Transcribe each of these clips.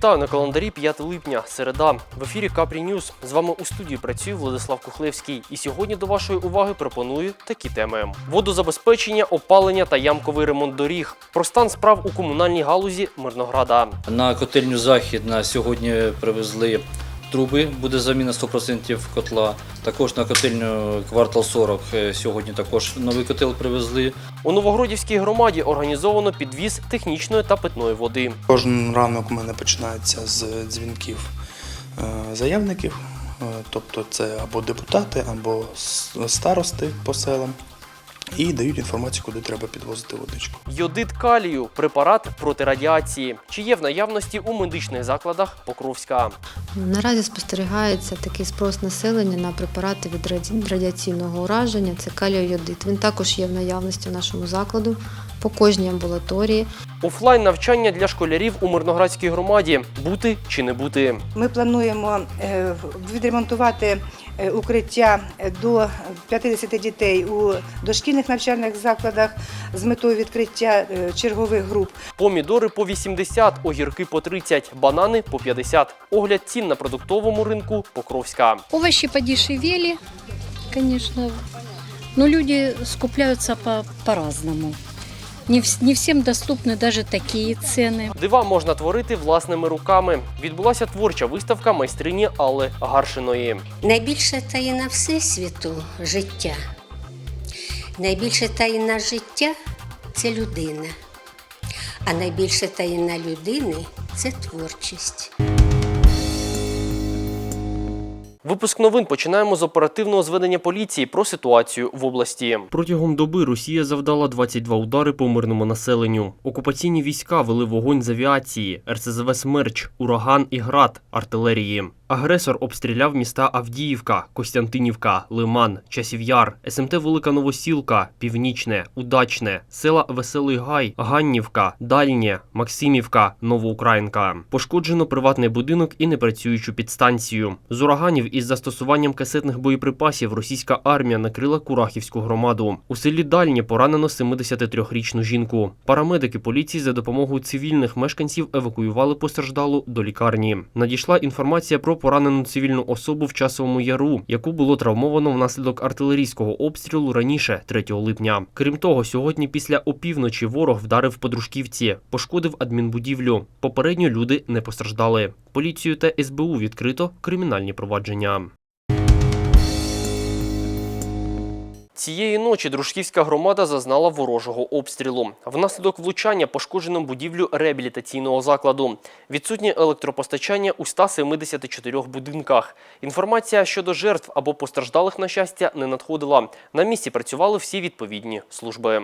Вітаю на календарі 5 липня, середа. В ефірі Капрі Ньюз. З вами у студії працює Владислав Кухлевський. І сьогодні до вашої уваги пропоную такі теми: водозабезпечення, опалення та ямковий ремонт доріг. Про стан справ у комунальній галузі Мирнограда. На котельню Захід на сьогодні привезли труби, буде заміна 100% котла. Також на котельню квартал 40 е, сьогодні також новий котел привезли. У Новогродівській громаді організовано підвіз технічної та питної води. Кожен ранок у мене починається з дзвінків е, заявників, е, тобто це або депутати, або старости по селам, і дають інформацію, куди треба підвозити водичку. Йодит калію препарат проти радіації, чи є в наявності у медичних закладах Покровська. Наразі спостерігається такий спрос населення на препарати від раді- радіаційного ураження. Це каліойодит. Він також є в наявності в нашому закладу по кожній амбулаторії. Офлайн навчання для школярів у Мирноградській громаді бути чи не бути. Ми плануємо е, відремонтувати е, укриття до 50 дітей у дошкільних навчальних закладах з метою відкриття е, чергових груп. Помідори по 80, огірки по 30, банани по 50. Огляд цін на продуктовому ринку Покровська. Овощи подешевели, конечно, но люди скупляются по- по-разному. Не, не всем доступны даже такие цены. Дива можна творити власними руками. Відбулася творча виставка майстрині Алли Гаршиної. Найбільша таїна Всесвіту життя. Найбільша таїна життя це людина. А найбільша таїна людини це творчість. Випуск новин починаємо з оперативного зведення поліції про ситуацію в області. Протягом доби Росія завдала 22 удари по мирному населенню. Окупаційні війська вели вогонь з авіації, РСЗВ Смерч, Ураган і Град, артилерії. Агресор обстріляв міста Авдіївка, Костянтинівка, Лиман, Часів'яр, СМТ Велика Новосілка, Північне, Удачне, села Веселий Гай, Ганнівка, Дальнє, Максимівка, Новоукраїнка. Пошкоджено приватний будинок і непрацюючу підстанцію. З ураганів із застосуванням касетних боєприпасів російська армія накрила Курахівську громаду. У селі Дальнє поранено 73-річну жінку. Парамедики поліції за допомогою цивільних мешканців евакуювали постраждалу до лікарні. Надійшла інформація про поранену цивільну особу в часовому яру, яку було травмовано внаслідок артилерійського обстрілу раніше, 3 липня. Крім того, сьогодні після опівночі ворог вдарив по дружківці, пошкодив адмінбудівлю. Попередньо люди не постраждали. Поліцію та СБУ відкрито кримінальні провадження. Цієї ночі Дружківська громада зазнала ворожого обстрілу. Внаслідок влучання пошкоджено будівлю реабілітаційного закладу. Відсутнє електропостачання у 174 будинках. Інформація щодо жертв або постраждалих на щастя не надходила. На місці працювали всі відповідні служби.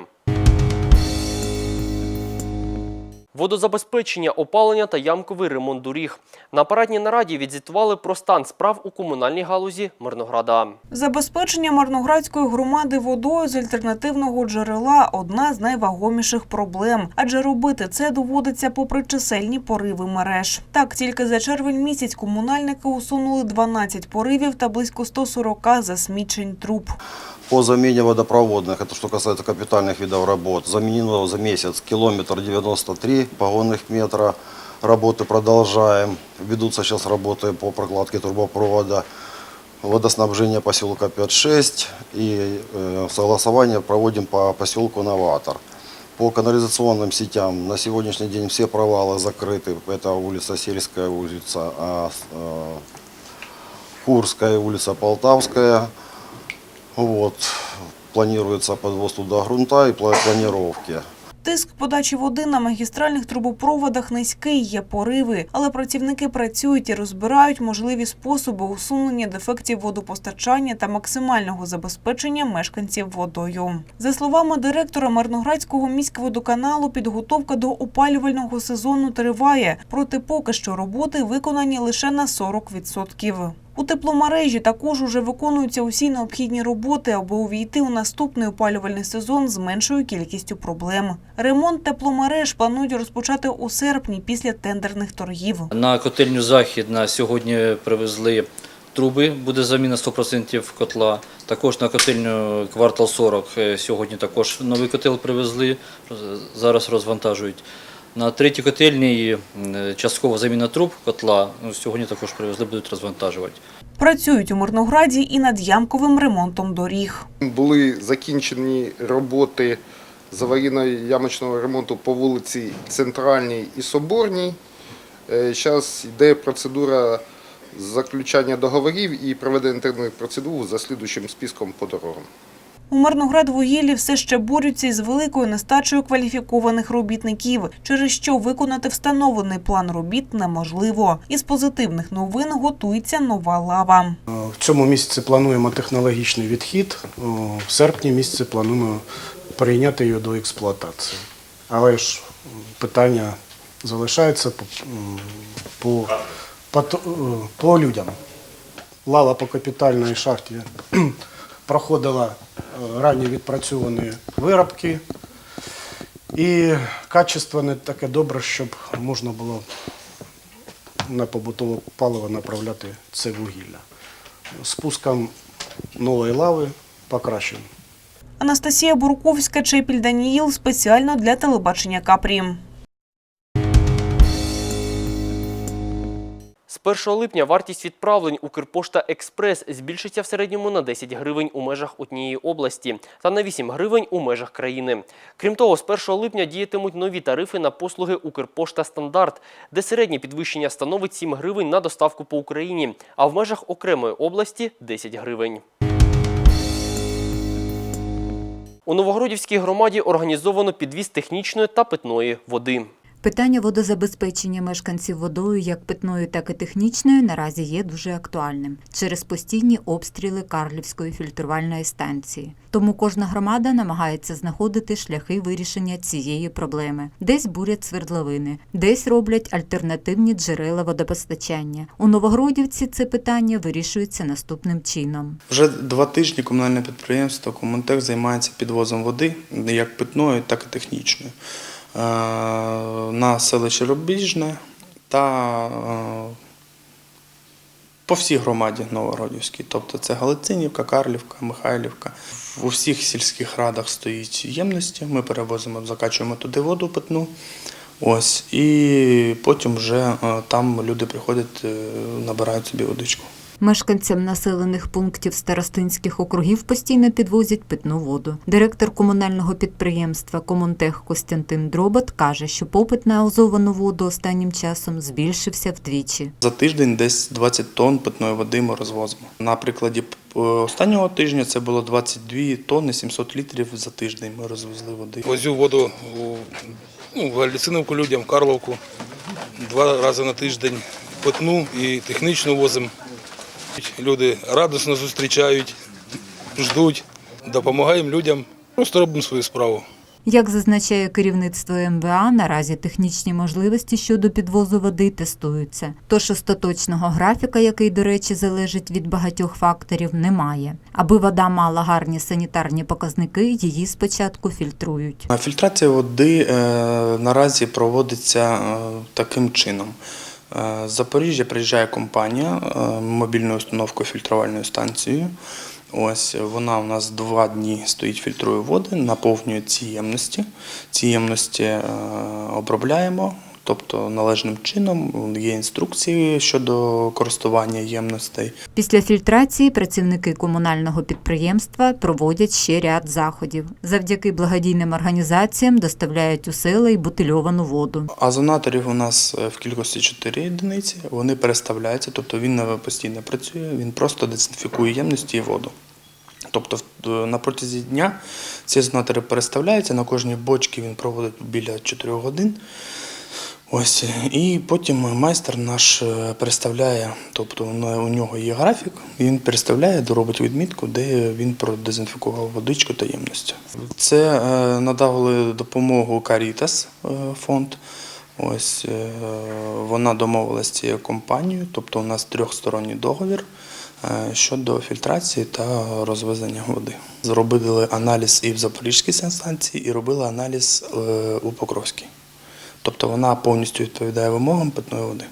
Водозабезпечення, опалення та ямковий ремонт доріг. На апаратній нараді відзвітували про стан справ у комунальній галузі Мирнограда. Забезпечення Марноградської громади водою з альтернативного джерела одна з найвагоміших проблем, адже робити це доводиться попри чисельні пориви мереж. Так, тільки за червень місяць комунальники усунули 12 поривів та близько 140 засмічень труб. По замене водопроводных, это что касается капитальных видов работ, заменено за месяц километр 93 погонных метра. Работы продолжаем. Ведутся сейчас работы по прокладке трубопровода водоснабжения поселка 5-6 и э, согласование проводим по поселку Новатор. По канализационным сетям на сегодняшний день все провалы закрыты. Это улица Сельская, улица а, э, Курская, улица Полтавская. Вот. Планируется подвоз туда грунта и пла- планировки. Тиск подачі води на магістральних трубопроводах низький, є пориви, але працівники працюють і розбирають можливі способи усунення дефектів водопостачання та максимального забезпечення мешканців водою. За словами директора Марноградського міськводоканалу, підготовка до опалювального сезону триває, проте поки що роботи виконані лише на 40%. У тепломережі також уже виконуються усі необхідні роботи, аби увійти у наступний опалювальний сезон з меншою кількістю проблем. Ремонт тепломереж планують розпочати у серпні після тендерних торгів. На котельню Захід на сьогодні привезли труби, буде заміна 100% котла. Також на котельню квартал 40 е, сьогодні також новий котел привезли, зараз розвантажують. На третій котельній частково заміна труб котла. Ну, Сьогодні також привезли, будуть розвантажувати. Працюють у Мирнограді і над ямковим ремонтом доріг. Були закінчені роботи з аварійно-ямочного ремонту по вулиці Центральній і Соборній. Зараз йде процедура заключання договорів і проведення тендерних процедур за слідуючим списком по дорогам. У Мирноградвугіллі все ще борються із великою нестачею кваліфікованих робітників, через що виконати встановлений план робіт неможливо. Із позитивних новин готується нова лава. В цьому місяці плануємо технологічний відхід. В серпні місяці плануємо прийняти його до експлуатації. Але ж питання залишається по, по, по, по людям. Лава по капітальній шахті проходила е, ранні відпрацьовані виробки. І качество не таке добре, щоб можна було на побутове паливо направляти це вугілля. Спуском нової лави покращимо. Анастасія Бурковська, Чепіль Даніїл спеціально для телебачення Капрі. З 1 липня вартість відправлень Укрпошта Експрес збільшиться в середньому на 10 гривень у межах однієї області та на 8 гривень у межах країни. Крім того, з 1 липня діятимуть нові тарифи на послуги Укрпошта Стандарт, де середнє підвищення становить 7 гривень на доставку по Україні, а в межах окремої області 10 гривень. У Новогродівській громаді організовано підвіз технічної та питної води. Питання водозабезпечення мешканців водою як питною, так і технічною наразі є дуже актуальним через постійні обстріли Карлівської фільтрувальної станції. Тому кожна громада намагається знаходити шляхи вирішення цієї проблеми. Десь бурять свердловини, десь роблять альтернативні джерела водопостачання. У Новогродівці це питання вирішується наступним чином. Вже два тижні комунальне підприємство Комунтех займається підвозом води як питної, так і технічної е, на селище Рубіжне та е, по всій громаді Новогродівській. Тобто це Галицинівка, Карлівка, Михайлівка. В усіх сільських радах стоїть ємності. Ми перевозимо, закачуємо туди воду питну. Ось, і потім вже е, там люди приходять, е, набирають собі водичку. Мешканцям населених пунктів старостинських округів постійно підвозять питну воду. Директор комунального підприємства Комунтех Костянтин Дробот каже, що попит на озовану воду останнім часом збільшився вдвічі. За тиждень десь 20 тонн питної води ми розвозимо. На прикладі е, останнього тижня це було 22 тонни 700 літрів за тиждень. Ми розвезли води. Возю воду у ну, в Галіциновку людям, в Карловку. Два рази на тиждень питну і технічну возимо. Люди радісно зустрічають, ждуть, допомагаємо людям. Просто робимо свою справу. Як зазначає керівництво МВА, наразі технічні можливості щодо підвозу води тестуються. Тож остаточного графіка, який, до речі, залежить від багатьох факторів, немає. Аби вода мала гарні санітарні показники, її спочатку фільтрують. А Фільтрація води е, наразі проводиться е, таким чином. Е, З Запоріжжя приїжджає компанія е, мобільною установкою фільтрувальною станцією. Ось вона у нас два дні стоїть, фільтрує води, наповнює ці ємності. Ці ємності е, обробляємо, тобто належним чином. Є інструкції щодо користування ємностей. Після фільтрації працівники комунального підприємства проводять ще ряд заходів. Завдяки благодійним організаціям доставляють у села й бутильовану воду. Озонаторів у нас е, в кількості 4 одиниці, вони переставляються, тобто він постійно працює, він просто дезінфікує ємності і воду. Тобто на протязі дня ці озонатори переставляються, на кожній бочці він проводить біля 4 годин. Ось, і потім майстер наш е, переставляє, тобто у нього є графік, він переставляє, доробить відмітку, де він продезінфікував водичку та ємності. Це е, надали допомогу Caritas е, фонд. Ось е, вона домовилася з цією компанією, тобто у нас трьохсторонній договір е, щодо фільтрації та розвезення води. Зробили аналіз і в Запорізькій санстанції, і робили аналіз е, у Покровській. Тобто вона повністю відповідає вимогам питної води.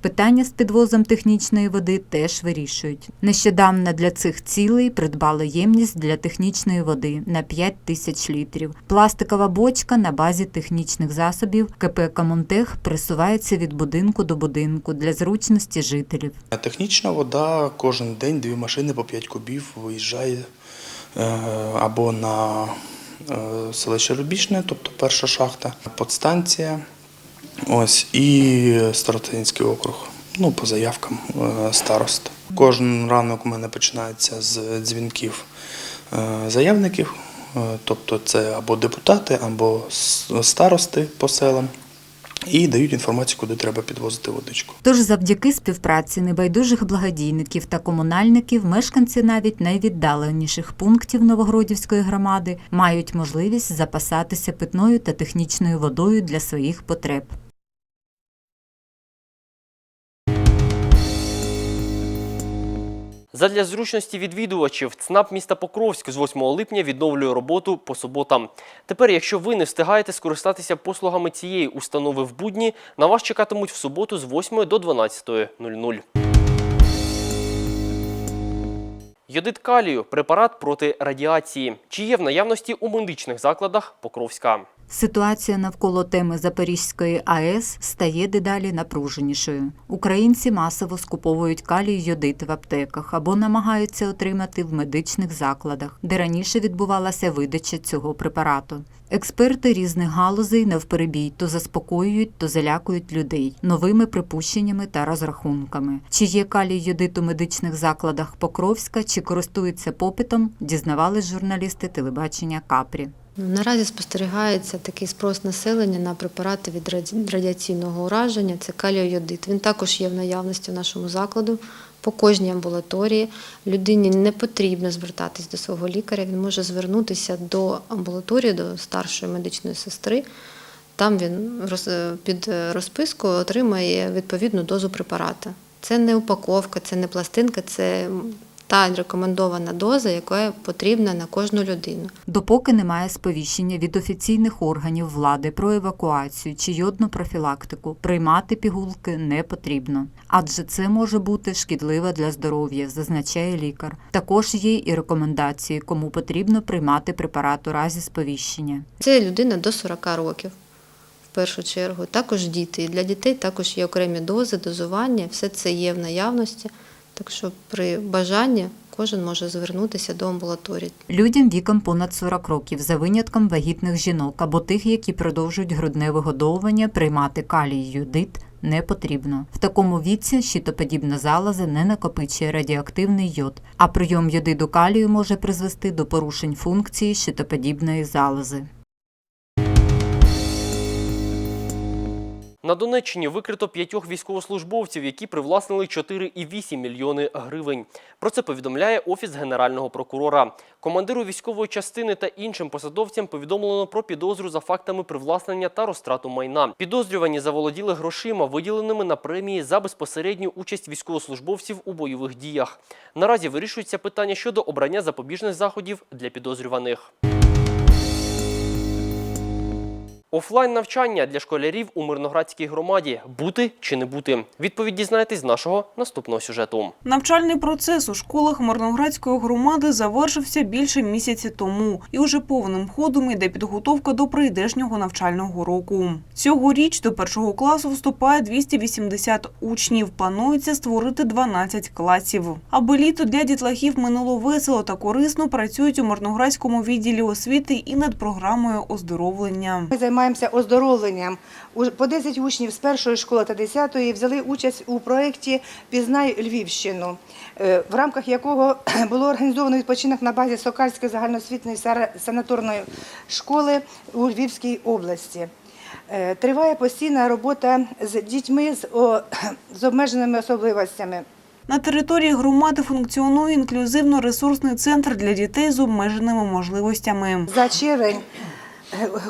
Питання з підвозом технічної води теж вирішують. Нещодавно для цих цілей придбали ємність для технічної води на 5 тисяч літрів. Пластикова бочка на базі технічних засобів КП «Комунтех» присувається від будинку до будинку для зручності жителів. Технічна вода кожен день дві машини по 5 кубів виїжджає е, або на селище Рубіжне, тобто перша шахта, подстанція, ось і Старотинський округ. Ну, по заявкам е, старост. Кожен ранок у мене починається з дзвінків е, заявників, е, тобто це або депутати, або старости по селам, і дають інформацію, куди треба підвозити водичку. Тож завдяки співпраці небайдужих благодійників та комунальників мешканці навіть найвіддаленіших пунктів Новогродівської громади мають можливість запасатися питною та технічною водою для своїх потреб. Задля зручності відвідувачів ЦНАП міста Покровськ з 8 липня відновлює роботу по суботам. Тепер, якщо ви не встигаєте скористатися послугами цієї установи в будні, на вас чекатимуть в суботу з 8 до 12.00. Йодит калію – препарат проти радіації. Чи є в наявності у медичних закладах Покровська? Ситуація навколо теми Запорізької АЕС стає дедалі напруженішою. Українці масово скуповують калій йодит в аптеках або намагаються отримати в медичних закладах, де раніше відбувалася видача цього препарату. Експерти різних галузей навперебій то заспокоюють, то залякують людей новими припущеннями та розрахунками. Чи є калій йодит у медичних закладах Покровська, чи користується попитом, дізнавались журналісти телебачення Капрі. Ну, Наразі спостерігається такий спрос населення на препарати від радіаційного ураження. Це каліойодит. Він також є в наявності в нашому закладу. По кожній амбулаторії людині не потрібно звертатись до свого лікаря. Він може звернутися до амбулаторії, до старшої медичної сестри. Там він під розписку отримає відповідну дозу препарата. Це не упаковка, це не пластинка, це та рекомендована доза, яка потрібна на кожну людину. Допоки немає сповіщення від офіційних органів влади про евакуацію чи йодну профілактику, приймати пігулки не потрібно, адже це може бути шкідливо для здоров'я, зазначає лікар. Також є і рекомендації, кому потрібно приймати препарат у разі сповіщення. Це людина до 40 років. В першу чергу, також діти. І для дітей також є окремі дози, дозування, все це є в наявності. Так що при бажанні кожен може звернутися до амбулаторії. Людям віком понад 40 років, за винятком вагітних жінок або тих, які продовжують грудне вигодовування, приймати калій йодит не потрібно. В такому віці щитоподібна залоза не накопичує радіоактивний йод, а прийом йодиду калію може призвести до порушень функції щитоподібної залози. На Донеччині викрито п'ятьох військовослужбовців, які привласнили 4,8 мільйони гривень. Про це повідомляє Офіс Генерального прокурора. Командиру військової частини та іншим посадовцям повідомлено про підозру за фактами привласнення та розтрату майна. Підозрювані заволоділи грошима, виділеними на премії за безпосередню участь військовослужбовців у бойових діях. Наразі вирішується питання щодо обрання запобіжних заходів для підозрюваних. Офлайн навчання для школярів у Мирноградській громаді бути чи не бути? Відповідь дізнаєтесь з нашого наступного сюжету. Навчальний процес у школах Мирноградської громади завершився більше місяця тому, і уже повним ходом йде підготовка до прийдешнього навчального року. Цьогоріч до першого класу вступає 280 учнів. Планується створити 12 класів. Аби літо для дітлахів минуло весело та корисно, працюють у Мирноградському відділі освіти і над програмою оздоровлення. Займаємося оздоровленням. По 10 учнів з першої школи та 10-ї взяли участь у проєкті Пізнай Львівщину, е, в рамках якого було організовано відпочинок на базі Сокальської загальноосвітньої санаторної школи у Львівській області. Е, Триває постійна робота з дітьми з, обмеженими особливостями. На території громади функціонує інклюзивно-ресурсний центр для дітей з обмеженими можливостями. За червень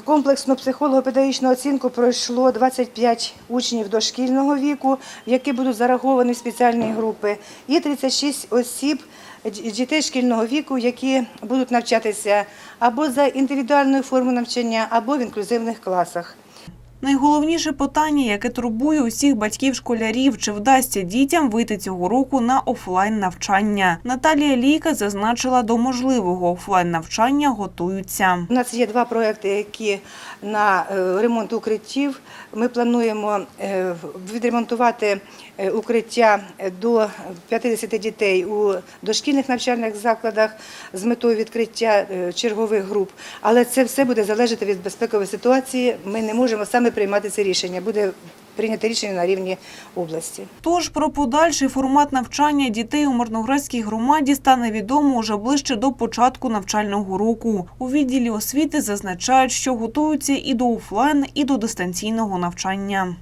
комплексну психолого-педагогічну оцінку пройшло 25 учнів дошкільного віку, які будуть зараховані в спеціальні групи, і 36 осіб дітей шкільного віку, які будуть навчатися або за індивідуальною формою навчання, або в інклюзивних класах. Найголовніше питання, яке турбує усіх батьків-школярів, чи вдасться дітям вийти цього року на офлайн навчання. Наталія Лійка зазначила, до можливого офлайн навчання готуються. У нас є два проекти, які на е, ремонт укриттів. Ми плануємо е, відремонтувати е, укриття до 50 дітей у дошкільних навчальних закладах з метою відкриття чергових груп. Але це все буде залежати від безпекової ситуації. Ми не можемо саме приймати це рішення. Буде прийнято рішення на рівні області. Тож про подальший формат навчання дітей у Мирноградській громаді стане відомо уже ближче до початку навчального року. У відділі освіти зазначають, що готуються і до офлайн, і до дистанційного навчання.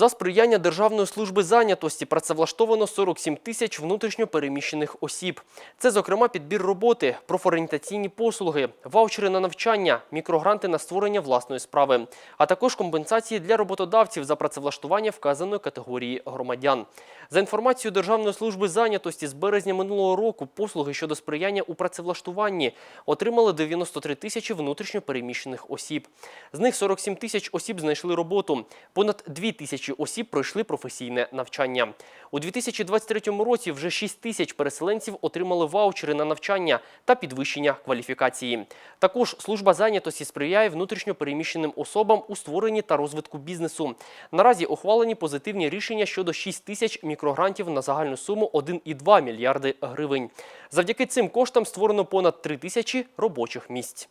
За сприяння Державної служби зайнятості працевлаштовано 47 тисяч внутрішньо переміщених осіб. Це, зокрема, підбір роботи, профорієнтаційні послуги, ваучери на навчання, мікрогранти на створення власної справи, а також компенсації для роботодавців за працевлаштування вказаної категорії громадян. За інформацією Державної служби зайнятості з березня минулого року послуги щодо сприяння у працевлаштуванні отримали 93 тисячі внутрішньо переміщених осіб. З них 47 тисяч осіб знайшли роботу. Понад 2 тисячі осіб пройшли професійне навчання. У 2023 році вже 6 тисяч переселенців отримали ваучери на навчання та підвищення кваліфікації. Також служба зайнятості сприяє внутрішньо переміщеним особам у створенні та розвитку бізнесу. Наразі ухвалені позитивні рішення щодо 6 тисяч мікрогрантів на загальну суму 1,2 мільярди гривень. Завдяки цим коштам створено понад 3 тисячі робочих місць.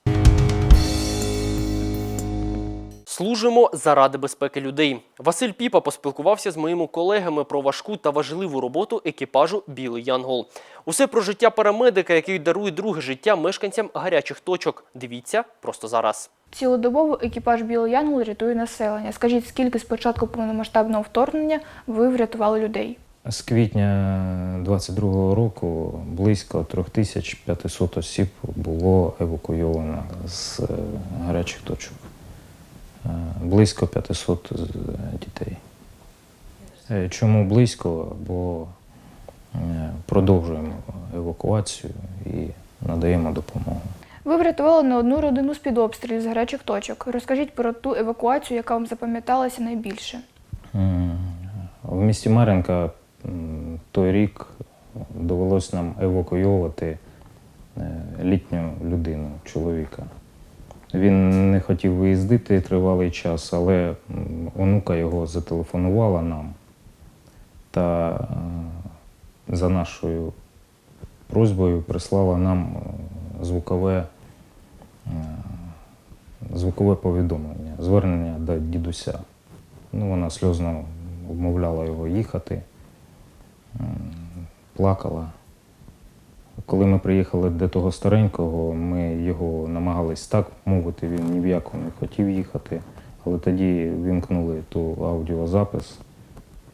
Служимо заради безпеки людей. Василь Піпа поспілкувався з моїми колегами про важку та важливу роботу екіпажу Білий Янгол. Усе про життя парамедика, який дарує друге життя мешканцям гарячих точок. Дивіться просто зараз. Цілодобово екіпаж Білий Янгол рятує населення. Скажіть, скільки з початку повномасштабного вторгнення ви врятували людей? З квітня 22-го року близько 3500 осіб було евакуйовано з е, гарячих точок. Е, Близько 500 дітей. Е, Чому близько? Бо е, продовжуємо евакуацію і надаємо допомогу. Ви врятували не одну родину з-під обстрілів з гарячих точок. Розкажіть про ту евакуацію, яка вам запам'яталася найбільше. В місті Мар'їнка м, той рік довелось нам евакуйовувати е, літню людину, чоловіка. Він не хотів виїздити тривалий час, але онука його зателефонувала нам та е, за нашою просьбою прислала нам е, звукове, е, звукове повідомлення, звернення до дідуся. Ну, вона сльозно вмовляла його їхати, плакала. Коли ми приїхали до того старенького, ми його намагались так мовити, він ні в яку не хотів їхати. Але тоді вімкнули ту аудіозапис,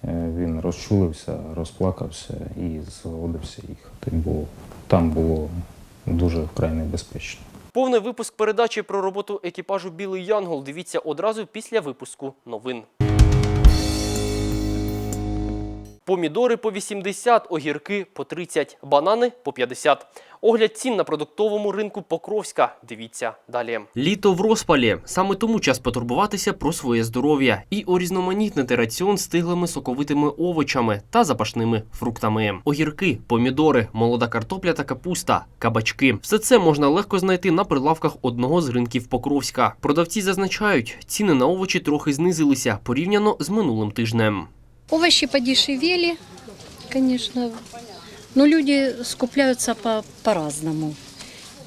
е, він розчулився, розплакався і згодився їхати, бо там було дуже вкрай небезпечно. Повний випуск передачі про роботу екіпажу Білий Янгол дивіться одразу після випуску новин. Помідори по 80, огірки по 30, банани по 50. Огляд цін на продуктовому ринку Покровська. Дивіться далі. Літо в розпалі. Саме тому час потурбуватися про своє здоров'я і урізноманітнити раціон стиглими соковитими овочами та запашними фруктами. Огірки, помідори, молода картопля та капуста, кабачки. Все це можна легко знайти на прилавках одного з ринків Покровська. Продавці зазначають, ціни на овочі трохи знизилися порівняно з минулим тижнем. Овощи подешевели, конечно, но люди скупляются по- по-разному.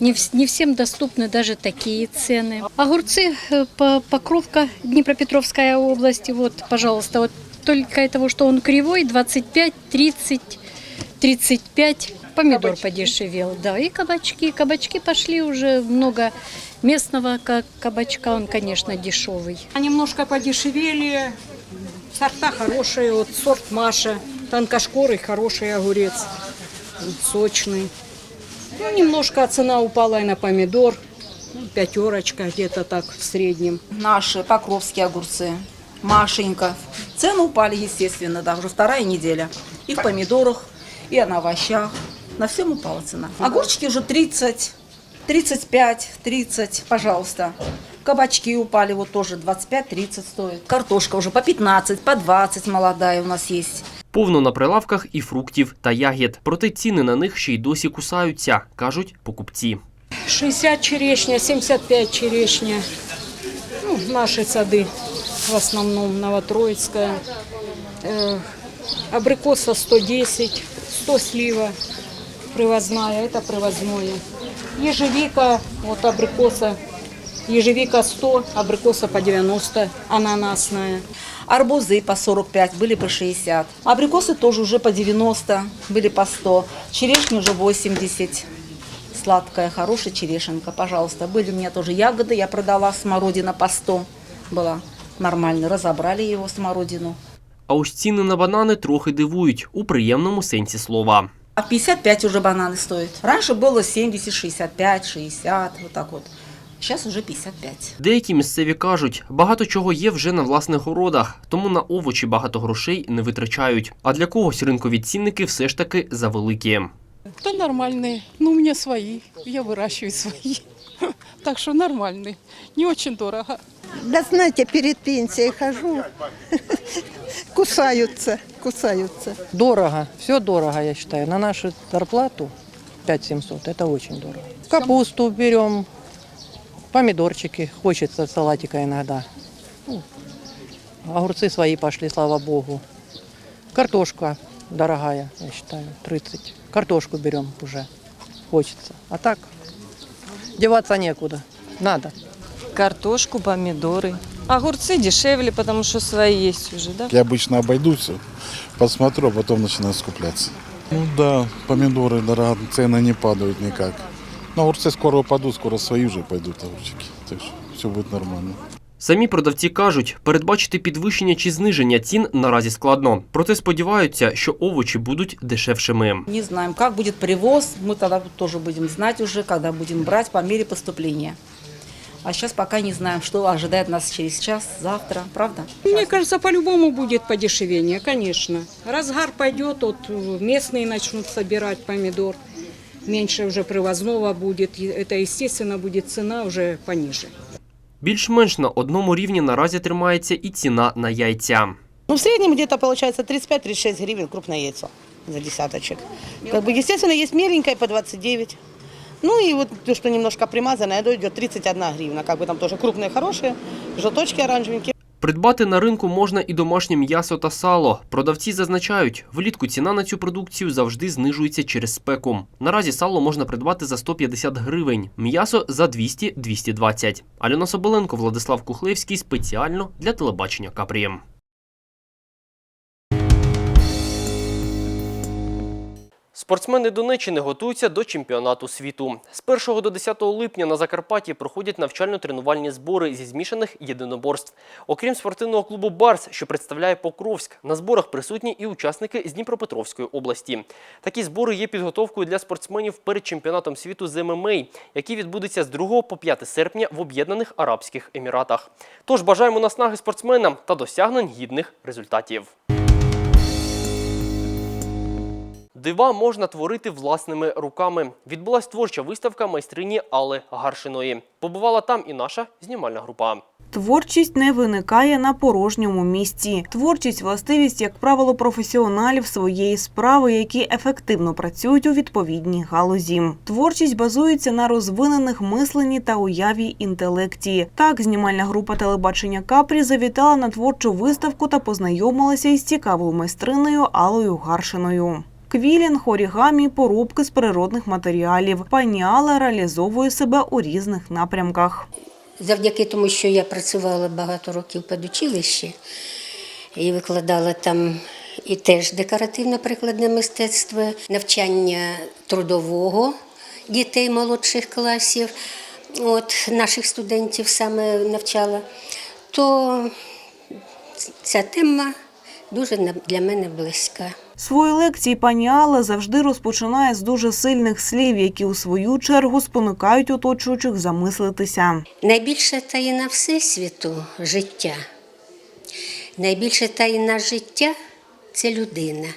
Не, вс- не всем доступны даже такие цены. Огурцы э, по- Покровка, Днепропетровская область, вот, пожалуйста, вот только из того, что он кривой, 25, 30, 35. Помидор подешевел, да, и кабачки. Кабачки пошли уже много местного ка- кабачка, он, конечно, дешевый. Немножко подешевели, сорта хорошие, вот сорт Маша, тонкошкорый, хороший огурец, вот сочный. Ну, немножко цена упала и на помидор, ну, пятерочка где-то так в среднем. Наши покровские огурцы, Машенька. Цены упали, естественно, да, уже вторая неделя. И в помидорах, и на овощах. На всем упала цена. Огурчики уже 30, 35, 30, пожалуйста. Кабачки упали, вот тоже 25-30 стоит. Картошка уже по 15, по 20 молодая у нас есть. Повно на прилавках і фруктів та ягід. Проте ціни на них ще й досі кусаються, кажуть покупці. 60 черешня, 75 черешня. Ну, наши сады, в основном Новотроицкая. Э, абрикоса 110, 100 слива привозная, это привозное. Ежевика, вот абрикоса, ежевика 100, абрикоса по 90, ананасная. Арбузы по 45, были по 60. Абрикосы тоже уже по 90, были по 100. Черешня уже 80. Сладкая, хорошая черешенка, пожалуйста. Были у меня тоже ягоды, я продала смородина по 100 была. Нормально, разобрали его смородину. А ось ціни на банани трохи дивують у приємному сенсі слова. А 55 уже бананы стоят. Раньше было 70, 65, 60, вот так вот. Сейчас уже 55. Деякі місцеві кажуть, багато чого є вже на власних городах, тому на овочі багато грошей не витрачають. А для когось ринкові цінники все ж таки завеликі. Да нормальные. Ну, у меня свои. Я выращиваю свои. Так что нормальные. Не очень дорого. Да знаете, перед пенсией хожу, кусаются, кусаются. Дорого, все дорого, я считаю. На нашу зарплату 5700 это очень дорого. Капусту берем, Помидорчики, хочется салатика иногда. Ну, огурцы свои пошли, слава богу. Картошка дорогая, я считаю, 30. Картошку берем уже, хочется. А так, деваться некуда, надо. Картошку, помидоры. Огурцы дешевле, потому что свои есть уже, да? Я обычно обойдусь, посмотрю, а потом начинаю скупляться. Ну да, помидоры дорого, цены не падают никак. Но огурцы скоро упадут, скоро свои уже пойдут огурчики. Так что все будет нормально. Самі продавці кажуть, передбачити підвищення чи зниження цін наразі складно. Проте сподіваються, що овочі будуть дешевшими. Не знаем, как будет привоз. Мы тогда тоже будем знать уже, когда будем брать по мере поступления. А сейчас пока не знаем, что ожидает нас через час, завтра, правда? Мне кажется, по-любому будет подешевение, конечно. Разгар пойдет, вот э, местные начнут собирать помидор. Меньше уже привозного будет. И Это, естественно, будет цена уже пониже. Більш-менш на одному рівні наразі тримається і ціна на яйця. Ну, в среднем где-то получается 35-36 гривен крупное яйцо за десяточек. Как бы, естественно, есть меленькое по 29. Ну и вот то, что немножко примазанное, дойдет 31 гривна. Как бы там тоже крупные, хорошие, желточки оранжевенькие. Придбати на ринку можна і домашнє м'ясо та сало. Продавці зазначають, влітку ціна на цю продукцію завжди знижується через спеку. Наразі сало можна придбати за 150 гривень, м'ясо за 200-220. Альона Соболенко, Владислав Кухлевський спеціально для телебачення Капрієм. Спортсмени Донеччини готуються до чемпіонату світу. З 1 до 10 липня на Закарпатті проходять навчально-тренувальні збори зі змішаних єдиноборств. Окрім спортивного клубу Барс, що представляє Покровськ, на зборах присутні і учасники з Дніпропетровської області. Такі збори є підготовкою для спортсменів перед чемпіонатом світу з ММА, який відбудеться з 2 по 5 серпня в Об'єднаних Арабських Еміратах. Тож бажаємо наснаги спортсменам та досягнень гідних результатів. Дива можна творити власними руками. Відбулась творча виставка майстрині Алли Гаршиної. Побувала там і наша знімальна група. Творчість не виникає на порожньому місці. Творчість властивість, як правило, професіоналів своєї справи, які ефективно працюють у відповідній галузі. Творчість базується на розвинених мисленні та уяві інтелекті. Так, знімальна група телебачення Капрі завітала на творчу виставку та познайомилася із цікавою майстриною Аллою Гаршиною. Квілінг, орігамі, порубки з природних матеріалів. Пані Алла реалізовує себе у різних напрямках. Завдяки тому, що я працювала багато років в педучилищі і викладала там і теж декоративно-прикладне мистецтво, навчання трудового дітей молодших класів, от наших студентів саме навчала, то ця тема дуже для мене близька. Свої лекції пані Алла завжди розпочинає з дуже сильних слів, які у свою чергу спонукають оточуючих замислитися. Найбільша таїна Всесвіту життя. Найбільша таїна життя це людина.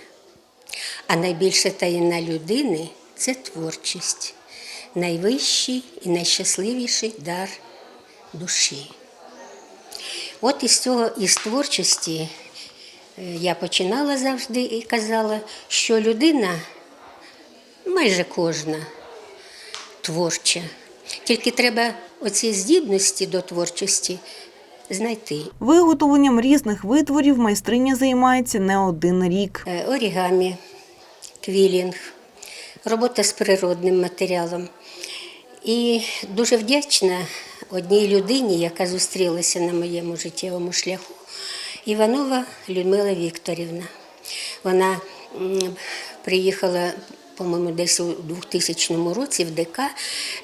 А найбільша таїна людини це творчість. найвищий і найщасливіший дар душі. От із цього, із творчості я починала завжди і казала, що людина, майже кожна, творча. Тільки треба оці здібності до творчості знайти. Виготовленням різних витворів майстриня займається не один рік. Е, Орігамі, квілінг, робота з природним матеріалом. І дуже вдячна одній людині, яка зустрілася на моєму життєвому шляху, Іванова Людмила Вікторівна. Вона приїхала, по-моєму, десь у 2000 році в ДК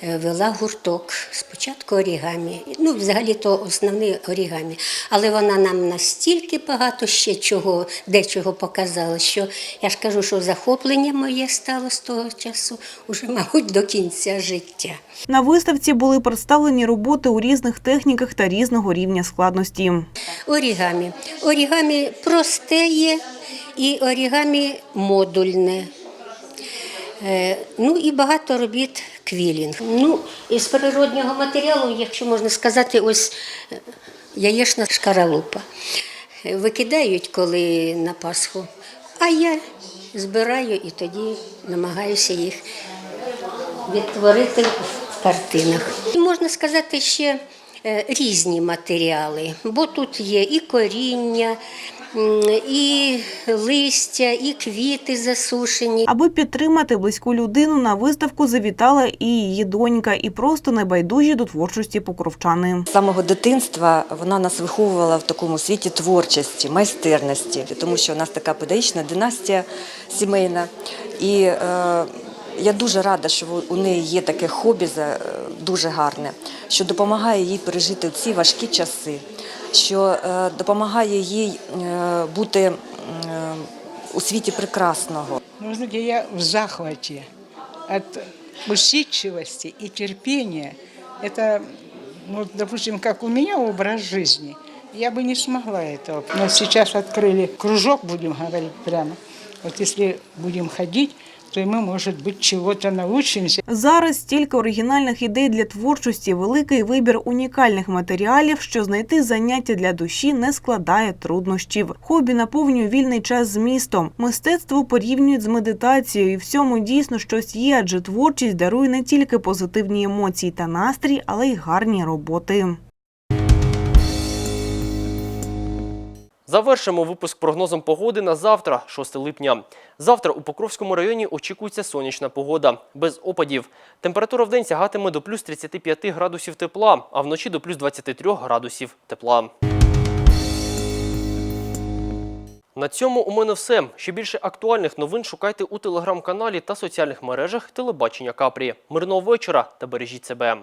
е, вела гурток. Спочатку орігамі. Ну, взагалі то основний орігамі. Але вона нам настільки багато ще чого, дечого показала, що я ж кажу, що захоплення моє стало з того часу, уже, мабуть, до кінця життя. На виставці були представлені роботи у різних техніках та різного рівня складності. Орігамі. Орігамі просте є і орігамі модульне. Е, Ну і багато робіт квілінг. Ну, із природнього матеріалу, якщо можна сказати, ось е, яєчна шкаралупа. Викидають коли на Пасху, а я збираю і тоді намагаюся їх відтворити в картинах. І можна сказати, ще е, різні матеріали, бо тут є і коріння, і листя, і квіти засушені. Аби підтримати близьку людину, на виставку завітала і її донька, і просто небайдужі до творчості покровчани. З самого дитинства вона нас виховувала в такому світі творчості, майстерності, тому що у нас така педагогічна династія сімейна. І е, я дуже рада, що у неї є таке хобі за- дуже гарне, що допомагає їй пережити ці важкі часи, що е, допомагає їй е, бути е, у світі прекрасного. Ну, знаете, я в захвате от усидчивости и терпения. Это, ну, допустим, как у меня образ жизни, я бы не смогла этого. Но сейчас открыли кружок, будем говорить прямо. Вот если будем ходить, то и мы, может быть, чего-то научимся. Зараз стільки оригінальних ідей для творчості, великий вибір унікальних матеріалів, що знайти заняття для душі не складає труднощів. Хобі наповнює вільний час змістом. Мистецтво порівнюють з медитацією, і в цьому дійсно щось є, адже творчість дарує не тільки позитивні емоції та настрій, але й гарні роботи. Завершимо випуск прогнозом погоди на завтра, 6 липня. Завтра у Покровському районі очікується сонячна погода, без опадів. Температура в день сягатиме до плюс 35 градусів тепла, а вночі до плюс 23 градусів тепла. На цьому у мене все. Ще більше актуальних новин шукайте у телеграм-каналі та соціальних мережах телебачення Капрі. Мирного вечора та бережіть себе.